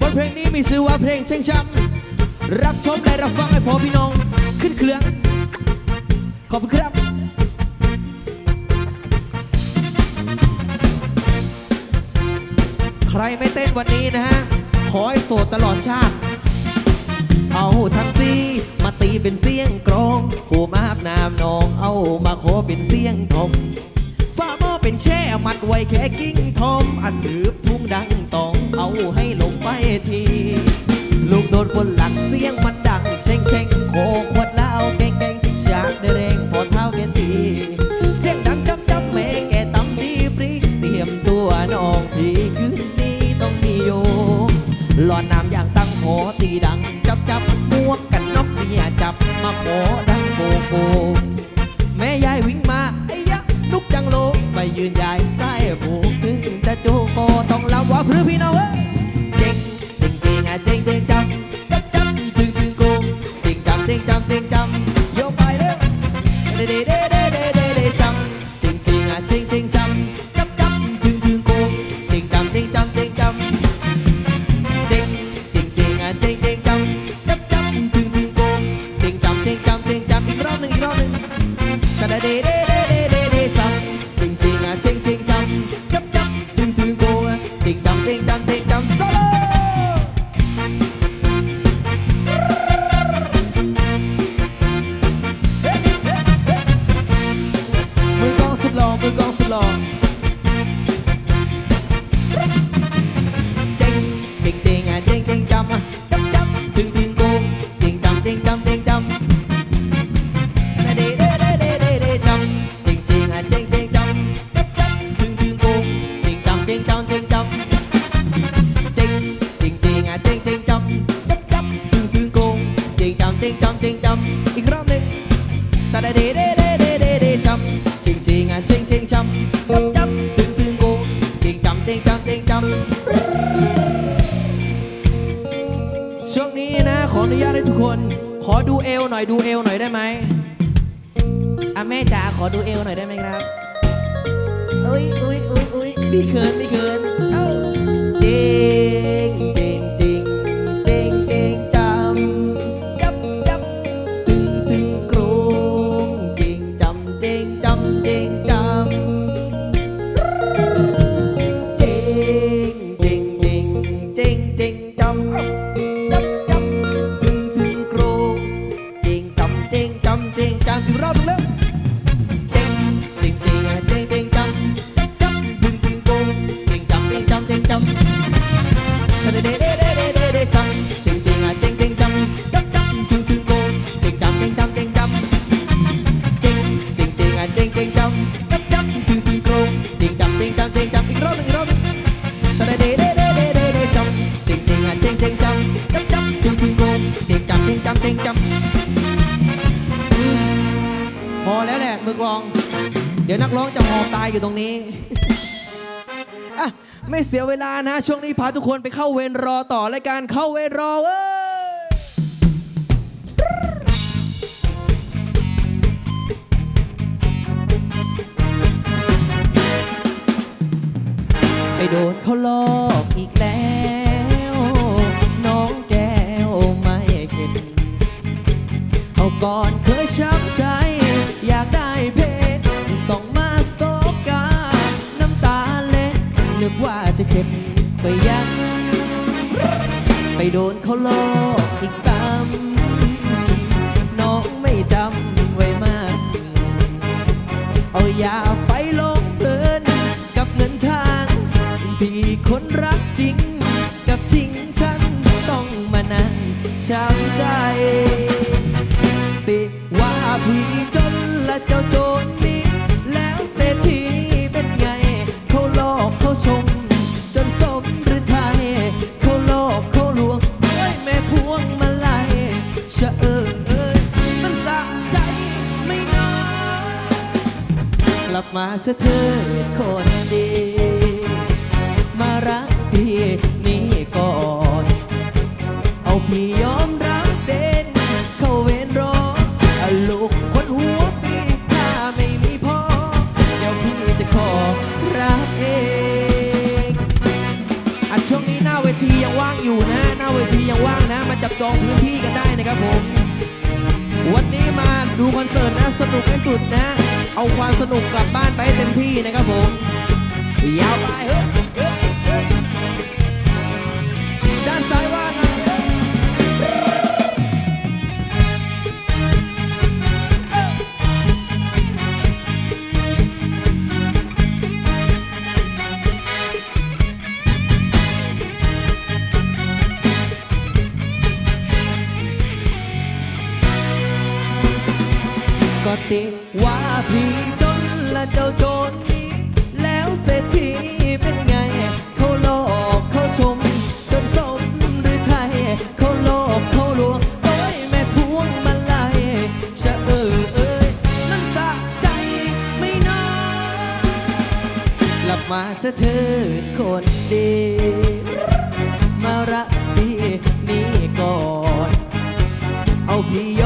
บนเพลงนี้มีชื่อว่าเพลงเช่งช้ำรับชมและรับฟังให้พอพี่น้องขึ้นเครื่อง ขอบคุณครับใครไม่เต้นวันนี้นะฮะ ขอให้โสดตลอดชาติ เอาทักซี่มาตีเป็นเสียงกรอขู่มาอาบน้ำนอง เอามาโคเป็นเสียงทง เป็นแช่มัดไว้แค่กิ้งทอมอัดถืบทุ่งดังต้องเอาให้ลงไปที ลูกโดนบนหลังเสียงมันดังเช่งเช่งโคคว Because กลอง เดี๋ยวนักร้องจะหอบตายอยู่ตรงนี้อะไม่เสียเวลานะ ช่วงนี้พาทุกคนไปเข้าเวรรอต่อรายการเข้าเวรรอเว้ยไปโดนเขาลอกอีกแล้วน้องแก่อนเคยช้ำใจ อยากได้เพชรต้องมาโซกา น้ำตาเล็ดนึกว่าจะเข็ดก็ยัง ไปโดนเขาโลกอีกซ้ำน้องไม่จำไว้มาก เอายาไปลงเพลินกับเงินทางพี่คนรักจริง กับจริงฉันต้องมานั่งช้ำใจ ติว่าพี่จ และเจ้าโจรนี้ แล้วเศรษฐีเป็นไงเขาลอกเขาชม จนสมหรือไทยเขาลอกเขาลวงด้วยแม่พวงมาลัยชะเอิงเอ้ยมันสั่งใจไม่น้อยกลับมาเสียเธอคน นะสนุกให้สุดนะ เอาความสนุกกลับบ้านไปให้เต็มที่นะครับผมยาวไปเฮ้ ติว่าพี่จนและเจ้าโจรนี้แล้วเศรษฐีเป็นไง เขาหลอกเขาชม จนสมหรือไทย เขาหลอกเขาลวงโอ้ยแม่พวงมาลัยชะเออเอ้ยนั่นสะใจไม่น้อยกลับมาเสเถิดคนดี มารักพี่นี่ก่อน เอาพี่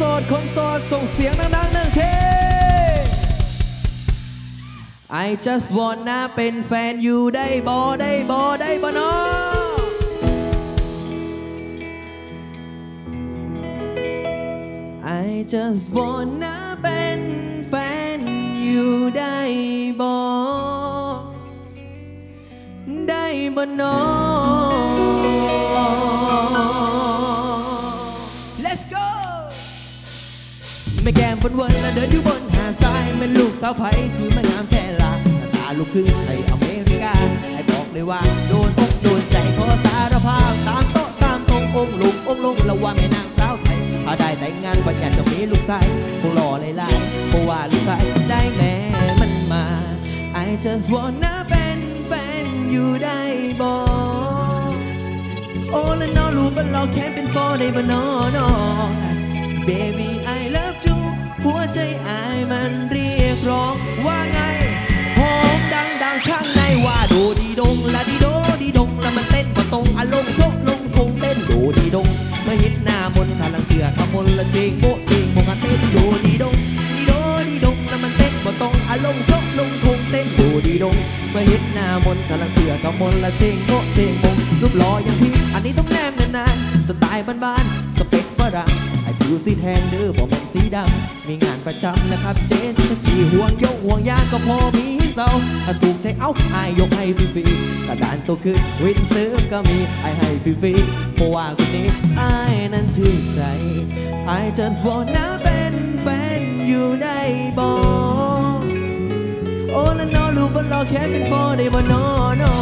โสดคนโสดส่งเสียงดังๆหนึ่งเท I just wanna เป็นแฟนอยู่ได้บอได้บอได้บอนอ I just wanna เป็นแฟนอยู่ได้บอได้บอนอ ม่แก้มบนวันและเดินอยู่บนหาดทรายเป็นลูกสาวไผ่คือแม่งามแช่ลาหน้าตาลูกครึ่งไทยอเมริกาให้บอกเลยว่าโดนอกโดนใจขอสารภาพตามโต๊ะตามตรงองค์ลุงองค์ลงระว่าแม่นางสาวไทยถ้าได้แต่งงานวันอยากจะมีลูกชายคงหล่อเลยล่ะเพราะว่าลูกชายได้แม่มันมา I just wanna เป็นแฟนอยู่ได้บอกโอ้และน้องรู้ว่าเราแค่เป็น for ได้บ่นอน้อง Baby หัวใจอายมันเรียกร้องว่าไงหอมดังดังข้างในว่าโดดีดงละดีโดดีดงแล้วมันเต้นก็ตรงอารมณ์โชกลงคงเต้นโดดีดงมาเห็นหน้ามนต์ทาลังเถื่อขมลละเจงโบะเจงโมงกันเต้นโดดีดงดีโดดีดงแล้วมันเต้นก็ตรงอารมณ์โชกลงคงเต้นโดดีดงมาเห็นหน้ามนต์ทาลังเถื่อขมลละเจงโบะเจงโมงรูปหล่ออย่างพี่อันนี้ต้องแนมนานๆสไตล์บ้านๆสเปคฝรั่ง อ้ผิวสีแทนเด้อบอกแม่นสีดำมีงานประจำนะครับเจสกีห่วงโยห่วงยางก็พอมีเศร้าถ้าถูกใจเอาไอ้ยกให้ฟรีๆกระดานตัวขึ้นวินซื้อก็มีไอ้ให้ฟรีๆเพราะว่าคนนี้ไอ้นั้นถือใจ I just wanna เป็นแฟนอยู่ได้บอกโอ้และนองรู้ว่าราแค่เป็น for ได้บ่นอนอ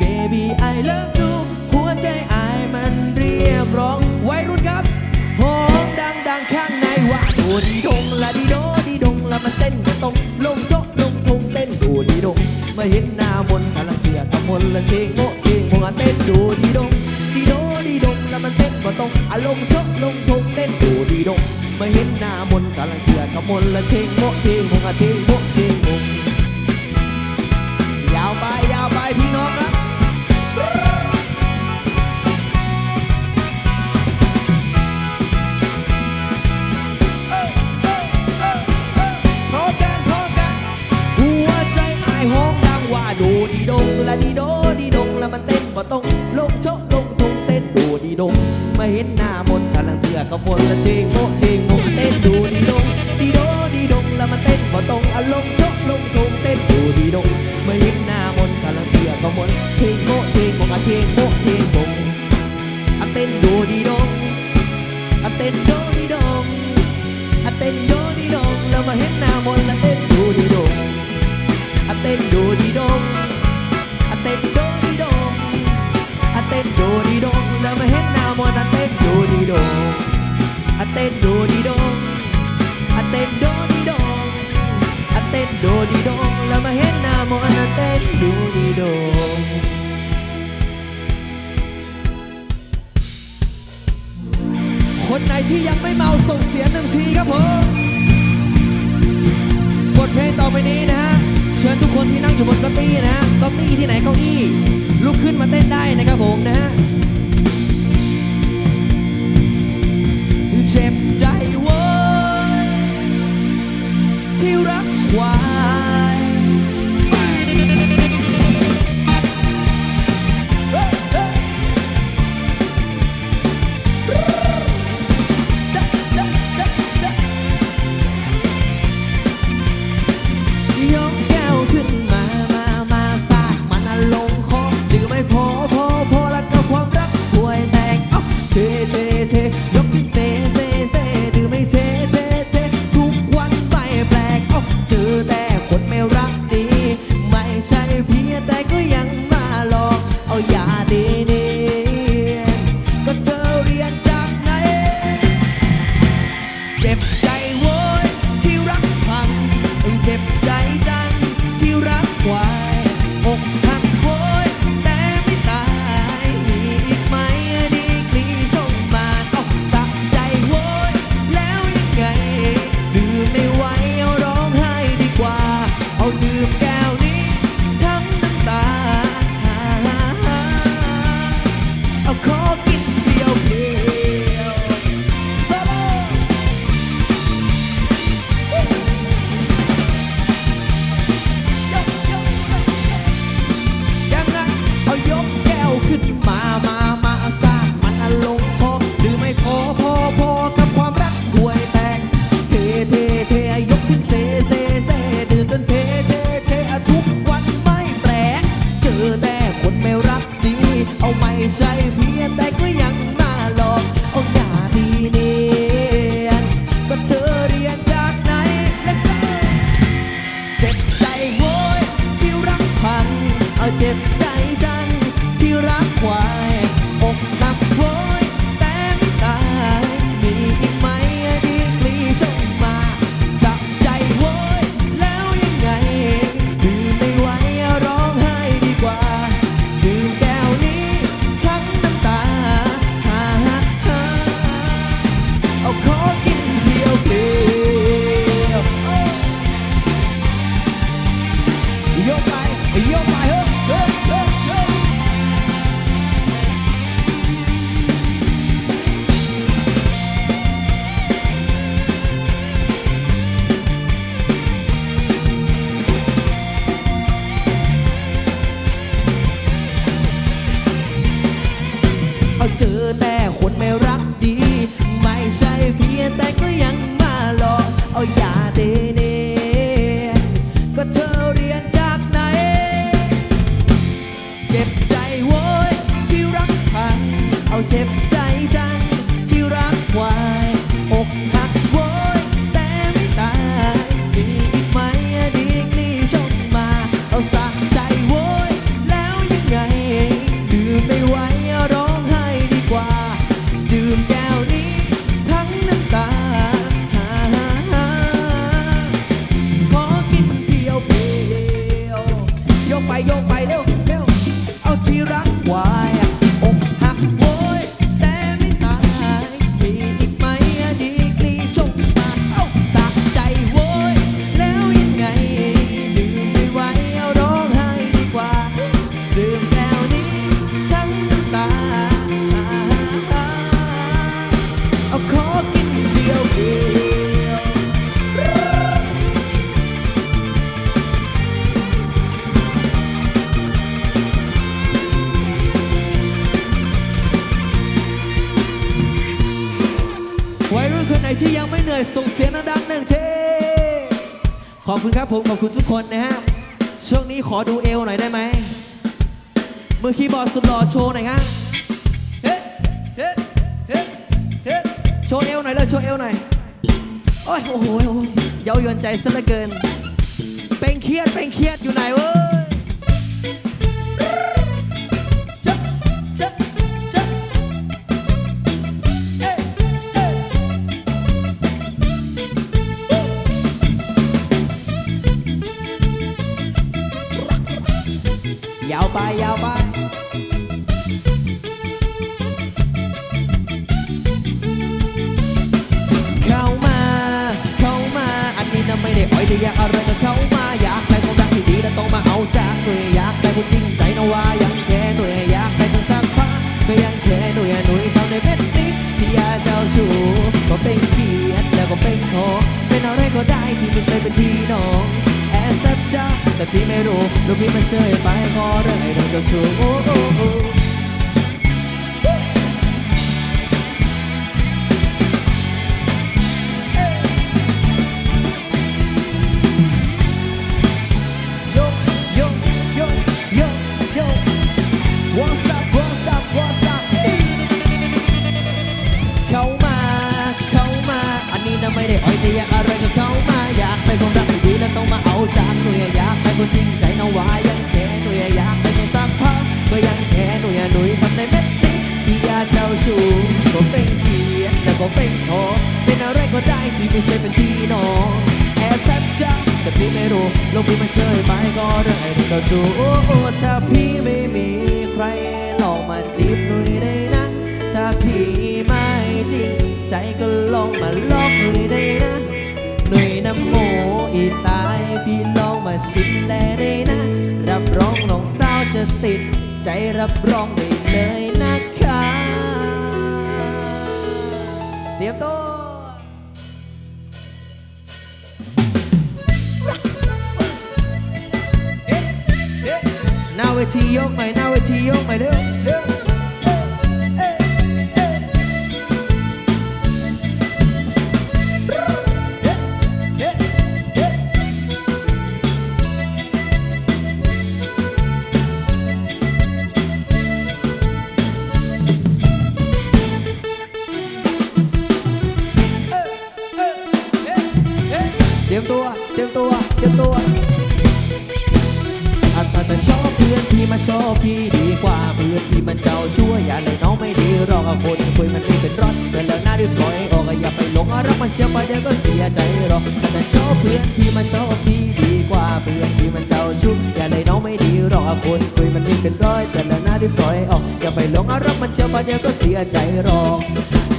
Baby I love you หัวใจอายมันเรียกร้องไวัยรุ่นครับ ดังข้างในว่าโดดีดงละดีโดดีดงละมันเต้นก็ตรงลงโจ๊ะลงทงเต้นโดดีดงมาเห็นหน้ามนต์กำลังเชื่อกับมนละเทงโมเทงโมงเต้นโดดีดงดีโดดีดงละมันเต้นก็ตรงอารมณ์โจ๊ะลงทงเต้นโดดีดงมาเห็นหน้ามนต์กำลังเชื่อกับมนละเทงโมเทงโมงเทงโมเทงโมยาวไปยาวไปพี่น้องครับ là thề ngộ thề ngộ, tên đồ đi đông đi đô đi đông là mà tên vào tông. À lông chốt lông thùng, tên đồ đi đông. Mà hiến na môn, cả là thìa có muốn thề ngộ thề ngộ à thề ngộ thề ngộ. À tên đồ đi đông à tên đồ เต้นโดดีโดงอะเต้นโดดีโดงอะเต้นโดดีโดงแล้วมาเห็นหน้ามอนอาเต้นโดดีโดงคนไหนที่ยังไม่เมาส่งเสียงหนึ่งทีครับผมบทเพลงต่อไปนี้นะฮะเชิญทุกคนที่นั่งอยู่บนเก้าอี้นะฮะเก้าอี้ที่ไหนเก้าอี้ลุกขึ้นมาเต้นได้นะครับผมนะฮะ เจ็บใจเว้ยที่รักควาย oh tip. ผมขอบคุณทุกคนนะฮะ ช่วงนี้ขอดูเอวหน่อยได้ไหม มือคีย์บอร์ดสุดหล่อโชว์หน่อยฮะ เฮ้เฮ้เฮ้เฮ้โชว์เอวหน่อยเลยโชว์เอวหน่อย โอ้ยโอ้โหเย้ายวนใจซะเหลือเกิน เป็นเครียดเป็นเครียดอยู่ไหนเว้ย นะว่ายังแค่หนุ่ยอยากไปสักพักก็ยังแค่หนุ่ยหนุ่ยเท่าในเม็ดนี้ที่อยากเจ้าชู้ก็เป็นเกียรติแล้วก็เป็นทองเป็นอะไรก็ได้ที่ไม่ใช่เป็นพี่น้องแอบแซบจ้าแต่พี่ไม่รู้ลูกพี่มันเชยไปก็เรื่องไอ้เราเจ้าชู้ คนจริงใจนะว่ายังแค่หน่ยอยากไปคนสักพักก็ยังแค่หน่ยหน่ยทำในเม็ดนี้ที่ยาเจ้าชู้ก็เป็นเกียรติแต่ก็เป็นทองเป็นอะไรก็ได้ที่ไม่ใช่เป็นพี่น้องแอบแซบจ้าแต่พี่ไม่รู้โลกพี่มันเชยไปก็เรื่องไอ้เรื่องเจ้าชู้โอ้โอ้ถ้าพี่ไม่มีใครลองมาจีบหน่ยได้นะถ้าพี่ไม่จริงใจก็ลองมาลอกหน่ยได้นะหน่ยน้ำโมอีตาย ชิมแลได้นะ รับรองน้องสาวจะติด ใจรับรองได้เลยนะคะ เตรียมตัวหน้าเวทียกใหน่หน้าเวทียกใหน่เร็วเร็ว อย่าเลยน้องไม่ดีรอกคนคุยมันไม่เป็นร้อนแต่แล้วหน้ารีบปล่อยออกอย่าไปหลงรักมันเชื่อไปเดี๋ยวก็เสียใจหรอกแต่ชอบเพื่อนพี่มาชอบพี่ดีกว่าเพื่อนพี่มันเจ้าชู้อย่าเลยน้องไม่ดีรอกคนคุยมันไม่เป็นร้อยแต่แล้วหน้ารีบปล่อยออกอย่าไปหลงรักมันเชื่อไปเดี๋ยวก็เสียใจหรอก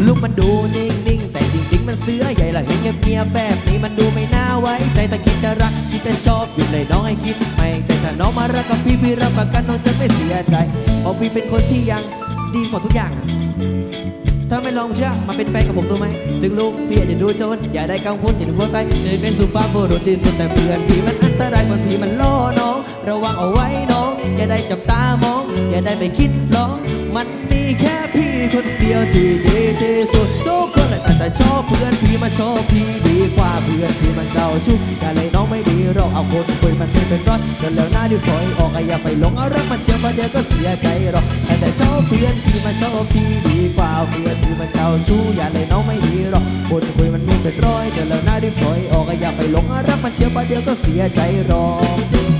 ลูกมันดูนิ่งๆแต่จริงๆมันเสือใหญ่ละเห็นเงียบๆแบบนี้มันดูไม่น่าไว้ใจแต่คิดจะรักคิดจะชอบอยู่เลยน้องให้คิดไม่แต่ถ้าน้องมารักกับพี่พี่รับประกันน้องจะไม่เสียใจเพราะพี่เป็นคนที่ยัง ดีหมดทุกอย่างถ้าไม่ลองเชื่อมาเป็นแฟนกับผมดูไหม ถึงลูกพี่อาจจะดูโจน อย่าได้กังวลอย่าได้พูดไปเลยเป็นสุภาพบุรุษที่สุดแต่เพื่อนพี่มันอันตรายคนพี่มันโลน ระวังเอาไว้น้อง อย่าได้จับตามอง อย่าได้ไปคิดลอง มันมีแค่พี่คนเดียวที่ดีที่สุดทุกคนเลยแต่แต่ชอบเพื่อนพี่มาชอบพี่ดีกว่าเพื่อนพี่มันเจ้าชู้อย่าเลยน้องไม่ดีเราเอาคนคุยมันไม่เป็นรอนเดินแล้วหน้าดิวถอยออกอย่าไปหลงเอารักมันเชื่อมาเดียวก็เสียใจหรอกแต่แต่ชอบเพื่อนพี่มาชอบพี่ดีกว่าเพื่อนพี่มันเจ้าชู้อย่าเลยน้องไม่ดีหรอกคนคุยมันไม่เป็นร้อยเดินแล้วหน้าดิวถอยออกอย่าไปหลงเอารักมันเชื่อมาเดียวก็เสียใจหรอก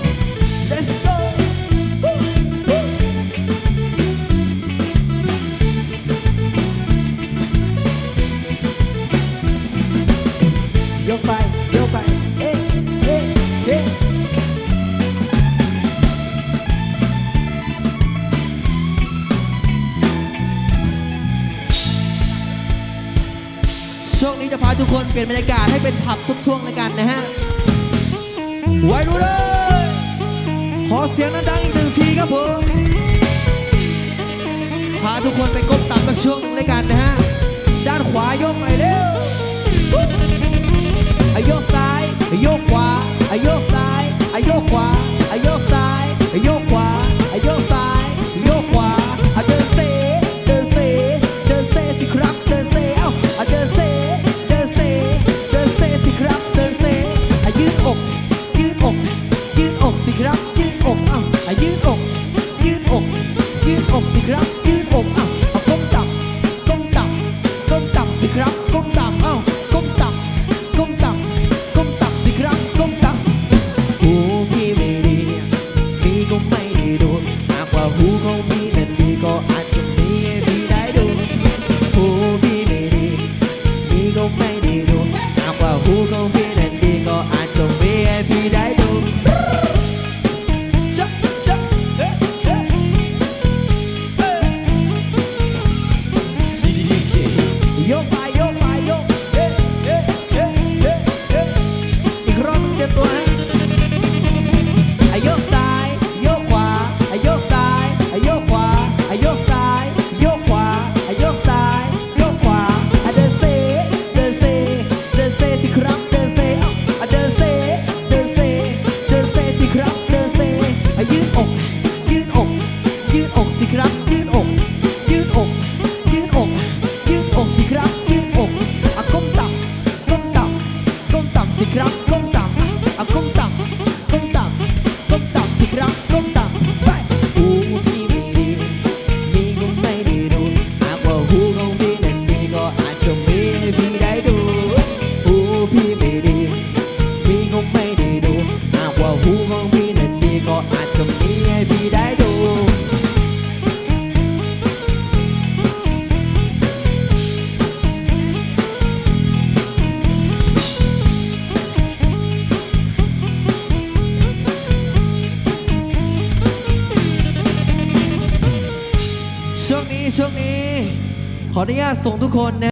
ยกไปยกไป เอ๊ะเอ๊ะเอ๊ะช่วงนี้จะพาทุกคนเปลี่ยนบรรยากาศให้เป็นผับทุกช่วงเลยกันนะฮะไว้ดูเลย อเสียงดังๆอีกหนึ่งทีครับผม พาทุกคนไปก้มต่ำกับช่วงเลยกันนะฮะ ด้านขวายกไปเร็วอายกซ้ายอายกขวาอายกซ้ายอายกขวาอายกซ้าย ต่ำ